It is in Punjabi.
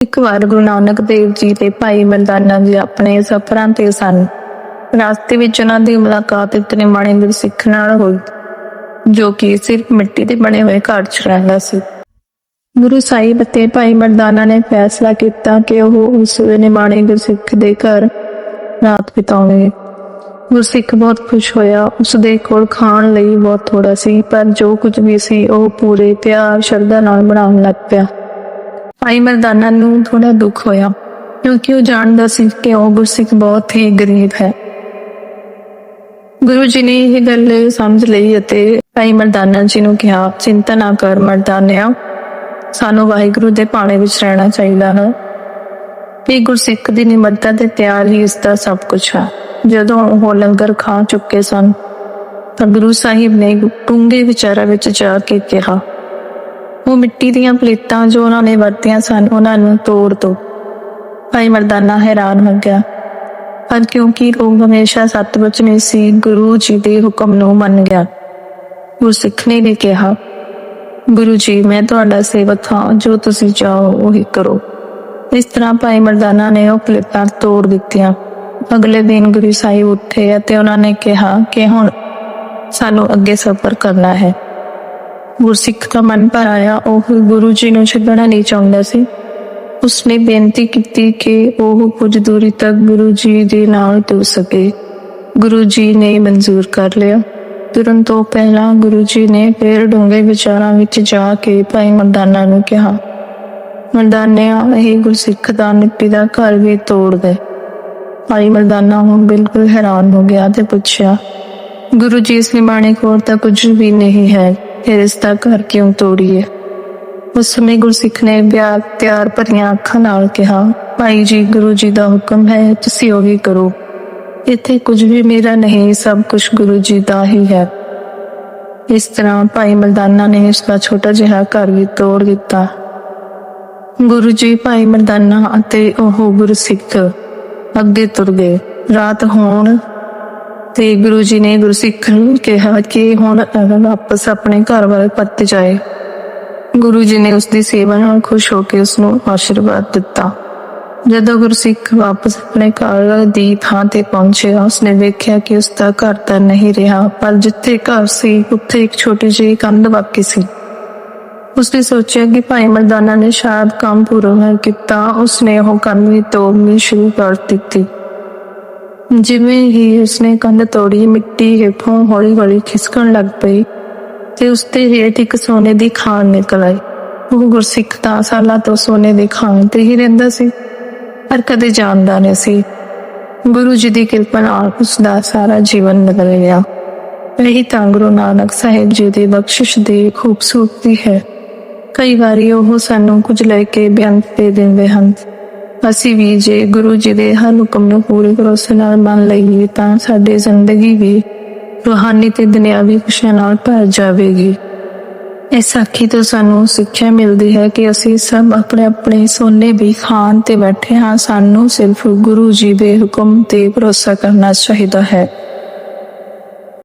ਇੱਕ ਵਾਰ ਗੁਰੂ ਨਾਨਕ ਦੇਵ ਜੀ ਤੇ ਭਾਈ ਮਰਦਾਨਾ ਜੀ ਆਪਣੇ ਸਫ਼ਰਾਂ ਤੇ ਸਨ। ਰਸਤੇ ਵਿੱਚ ਉਹਨਾਂ ਦੀ ਮੁਲਾਕਾਤ ਇੱਕ ਨਿਮਾਣੇ ਦੇ ਸਿੱਖ ਨਾਲ ਹੋਈ, ਜੋ ਕਿ ਸਿਰਫ ਮਿੱਟੀ ਦੇ ਬਣੇ ਹੋਏ ਘਰ 'ਚ ਰਹਿੰਦਾ ਸੀ। ਗੁਰੂ ਸਾਹਿਬ ਅਤੇ ਭਾਈ ਮਰਦਾਨਾ ਨੇ ਫੈਸਲਾ ਕੀਤਾ ਕਿ ਉਹ ਉਸ ਨਿਮਾਣੇ ਦੇ ਸਿੱਖ ਦੇ ਘਰ ਰਾਤ ਬਿਤਾਉਣਗੇ। ਗੁਰਸਿੱਖ ਬਹੁਤ ਖੁਸ਼ ਹੋਇਆ ਉਸ ਦੇ ਕੋਲ ਖਾਣ ਲਈ ਬਹੁਤ ਥੋੜਾ ਸੀ, ਪਰ ਜੋ ਕੁਝ ਵੀ ਸੀ ਉਹ ਪੂਰੇ ਪਿਆਰ ਸ਼ਰਧਾ ਨਾਲ ਬਣਾਉਣ ਲੱਗ ਪਿਆ। ਭਾਈ ਮਰਦਾਨਾ ਨੂੰ ਥੋੜਾ ਦੁੱਖ ਹੋਇਆ, ਕਿਉਂਕਿ ਉਹ ਜਾਣਦਾ ਸੀ ਕਿ ਉਹ ਗੁਰਸਿੱਖ ਬਹੁਤ ਹੀ ਗਰੀਬ ਹੈ। ਗੁਰੂ ਜੀ ਨੇ ਇਹ ਗੱਲ ਸਮਝ ਲਈ ਅਤੇ ਭਾਈ ਮਰਦਾਨਾ ਜੀ ਨੂੰ ਕਿਹਾ, ਚਿੰਤਾ ਨਾ ਕਰ ਮਰਦਾਨਿਆ, ਸਾਨੂੰ ਵਾਹਿਗੁਰੂ ਦੇ ਭਾਣੇ ਵਿੱਚ ਰਹਿਣਾ ਚਾਹੀਦਾ ਹੈ। ਕਿ ਗੁਰਸਿੱਖ ਦੀ ਨਿਮਰਤਾ ਤੇ ਤਿਆਰ ਹੀ ਇਸ ਦਾ ਸਭ ਕੁਝ ਹੈ। ਜਦੋਂ ਉਹ ਲੰਗਰ ਖਾ ਚੁੱਕੇ ਸਨ, ਤਾਂ ਗੁਰੂ ਸਾਹਿਬ ਨੇ ਡੂੰਘੇ ਵਿਚਾਰਾਂ ਵਿੱਚ ਜਾ ਕੇ ਕਿਹਾ ਉਹ ਮਿੱਟੀ ਦੀਆਂ ਪਲੇਟਾਂ ਜੋ ਉਹਨਾਂ ਨੇ ਵਰਤੀਆਂ ਸਨ, ਉਹਨਾਂ ਨੂੰ ਤੋੜ ਦੋ। ਭਾਈ ਮਰਦਾਨਾ ਹੈਰਾਨ ਹੋ ਗਿਆ। ਪਰ ਕਿਉਂਕਿ ਲੋਕ ਹਮੇਸ਼ਾ ਸੱਤ ਬਚਨੇ ਸੀ, ਗੁਰੂ ਜੀ ਦੇ ਹੁਕਮ ਨੂੰ ਮੰਨ ਗਿਆ। ਗੁਰਸਿੱਖ ਨੇ ਕਿਹਾ, ਗੁਰੂ ਜੀ, ਮੈਂ ਤੁਹਾਡਾ ਸੇਵਕ ਹਾਂ, ਜੋ ਤੁਸੀਂ ਚਾਹੋ, ਉਹੀ ਕਰੋ। ਇਸ ਤਰ੍ਹਾਂ ਭਾਈ ਮਰਦਾਨਾ ਨੇ ਉਹ ਪਲੇਟਾਂ ਤੋੜ ਦਿੱਤੀਆਂ। ਅਗਲੇ ਦਿਨ ਗੁਰੂ ਸਾਹਿਬ ਉੱਠੇ ਅਤੇ ਉਹਨਾਂ ਨੇ ਕਿਹਾ ਕਿ ਹੁਣ ਸਾਨੂੰ ਅੱਗੇ ਸਫ਼ਰ ਕਰਨਾ ਹੈ। ਗੁਰਸਿੱਖ ਦਾ ਮਨ ਭਰ ਆਇਆ। ਉਹ ਗੁਰੂ ਜੀ ਨੂੰ ਛੱਡਣਾ ਨਹੀਂ ਚਾਹੁੰਦਾ ਸੀ। ਉਸਨੇ ਬੇਨਤੀ ਕੀਤੀ ਕਿ ਉਹ ਕੁਝ ਦੂਰੀ ਤੱਕ ਗੁਰੂ ਜੀ ਦੇ ਨਾਲ ਤੁਰ ਸਕੇ। ਗੁਰੂ ਜੀ ਨੇ ਮਨਜ਼ੂਰ ਕਰ ਲਿਆ। ਤੁਰਨ ਤੋਂ ਪਹਿਲਾਂ ਗੁਰੂ ਜੀ ਨੇ ਫੇਰ ਡੂੰਘੇ ਵਿਚਾਰਾਂ ਵਿੱਚ ਜਾ ਕੇ ਭਾਈ ਮਰਦਾਨਾ ਨੂੰ ਕਿਹਾ। ਮਰਦਾਨਿਆ ਇਹ ਗੁਰਸਿੱਖ ਦਾ ਮਿੱਟੀ ਦਾ ਘਰ ਵੀ ਤੋੜ ਦੇ ਭਾਈ ਮਰਦਾਨਾ ਹੁਣ ਬਿਲਕੁਲ ਹੈਰਾਨ ਹੋ ਗਿਆ ਤੇ ਪੁੱਛਿਆ, ਗੁਰੂ ਜੀ, ਇਸ ਨਿਮਾਣੇ ਕੋਲ ਤਾਂ ਕੁਝ ਵੀ ਨਹੀਂ ਹੈ। ਫਿਰ ਇਸ ਘਰ ਕਿਉਂ ਤੋੜੀਏ। ਉਸ ਸਮੇਂ ਗੁਰਸਿੱਖ ਨੇ ਵਿਆਹ ਤਿਆਰ ਭਰੀਆਂ ਅੱਖਾਂ ਨਾਲ ਕਿਹਾ, ਭਾਈ ਜੀ, ਗੁਰੂ ਜੀ ਦਾ ਹੁਕਮ ਹੈ, ਤੁਸੀਂ ਉਹੀ ਕਰੋ। ਇੱਥੇ ਕੁਝ ਵੀ ਮੇਰਾ ਨਹੀਂ, ਸਭ ਕੁਝ ਗੁਰੂ ਜੀ ਦਾ ਹੀ ਹੈ। ਇਸ ਤਰ੍ਹਾਂ ਭਾਈ ਮਰਦਾਨਾ ਨੇ ਉਸ ਦਾ ਛੋਟਾ ਜਿਹਾ ਘਰ ਵੀ ਤੋੜ ਦਿੱਤਾ। ਗੁਰੂ ਜੀ, ਭਾਈ ਮਰਦਾਨਾ ਅਤੇ ਉਹ ਗੁਰਸਿੱਖ ਅੱਗੇ ਤੁਰ ਗਏ। ਰਾਤ ਹੋਣ ਤੇ ਗੁਰੂ ਜੀ ਨੇ ਗੁਰਸਿੱਖ ਨੂੰ ਕਿਹਾ ਕਿ ਹੁਣ ਇਹ ਵਾਪਸ ਆਪਣੇ ਘਰ ਵੱਲ ਪਰਤ ਜਾਏ, ਗੁਰੂ ਜੀ ਨੇ ਉਸ ਦੀ ਸੇਵਾ ਨਾਲ ਖੁਸ਼ ਹੋ ਕੇ ਉਸ ਨੂੰ ਆਸ਼ੀਰਵਾਦ ਦਿੱਤਾ। ਜਦੋਂ ਗੁਰਸਿੱਖ ਵਾਪਸ ਆਪਣੇ ਘਰ ਦੀ ਥਾਂ ਤੇ ਪਹੁੰਚਿਆ, ਉਸਨੇ ਵੇਖਿਆ ਕਿ ਉਸ ਦਾ ਘਰ ਤਾਂ ਨਹੀਂ ਰਿਹਾ, ਪਰ ਜਿੱਥੇ ਘਰ ਸੀ, ਉੱਥੇ ਇੱਕ ਛੋਟੀ ਜਿਹੀ ਕੰਧ ਵਾਕੀ ਸੀ। ਉਸਨੇ ਸੋਚਿਆ ਕਿ ਭਾਈ ਮਰਦਾਨਾ ਨੇ ਸ਼ਾਇਦ ਕੰਮ ਪੂਰਾ ਕੀਤਾ, ਉਸਨੇ ਉਹ ਕੰਧ ਵੀ ਤੋੜਨੀ ਸ਼ੁਰੂ ਕਰ ਦਿੱਤੀ। ਜਿਵੇਂ ਹੀ ਉਸਨੇ ਕੰਧ ਤੋੜੀ, ਮਿੱਟੀ ਹੇਠੋਂ ਹੌਲੀ-ਹੌਲੀ ਖਿਸਕਣ ਲੱਗ ਪਈ ਤੇ ਉਸਤੇ ਹੇਠ ਇੱਕ ਸੋਨੇ ਦੀ ਖਾਨ ਨਿਕਲ ਆਈ। ਉਹ ਗੁਰਸਿੱਖ ਤਾਂ ਸਾਲਾਂ ਤੋਂ ਸੋਨੇ ਦੀ ਖਾਨ ਤੇ ਹੀ ਰਹਿੰਦਾ ਸੀ, ਪਰ ਕਦੇ ਜਾਣਦਾ ਨਹੀਂ ਸੀ। ਗੁਰੂ ਜੀ ਦੀ ਕਿਰਪਾ ਨਾਲ ਉਸ ਦਾ ਸਾਰਾ ਜੀਵਨ ਬਦਲ ਗਿਆ। ਇਹੀ ਤਾਂ ਗੁਰੂ ਨਾਨਕ ਸਾਹਿਬ ਜੀ ਦੀ ਬਖਸ਼ਿਸ਼ ਦੀ ਖੂਬਸੂਰਤੀ ਹੈ। ਕਈ ਵਾਰੀ ਉਹ ਸਾਨੂੰ ਕੁਝ ਲੈ ਕੇ ਬਿਆਨ ਦੇ ਦਿੰਦੇ ਹਨ। ਅਸੀਂ ਵੀ ਜੇ ਗੁਰੂ ਜੀ ਦੇ ਹਰ ਹੁਕਮ ਨੂੰ ਪੂਰੇ ਭਰੋਸੇ ਨਾਲ ਮੰਨ ਲਈਏ ਤਾਂ ਸਾਡੀ ਜ਼ਿੰਦਗੀ ਵੀ ਰੂਹਾਨੀ ਤੇ ਦੁਨਿਆਵੀ ਖੁਸ਼ੀਆਂ ਨਾਲ ਭਰ ਜਾਵੇਗੀ। ਇਸ ਸਾਖੀ ਤੋਂ ਸਾਨੂੰ ਸਿੱਖਿਆ ਮਿਲਦੀ ਹੈ ਕਿ ਅਸੀਂ ਸਭ ਆਪਣੇ ਆਪਣੇ ਸੋਨੇ ਵੀ ਖਾਨ ਤੇ ਬੈਠੇ ਹਾਂ। ਸਾਨੂੰ ਸਿਰਫ ਗੁਰੂ ਜੀ ਦੇ ਹੁਕਮ ਤੇ ਭਰੋਸਾ ਕਰਨਾ ਚਾਹੀਦਾ ਹੈ।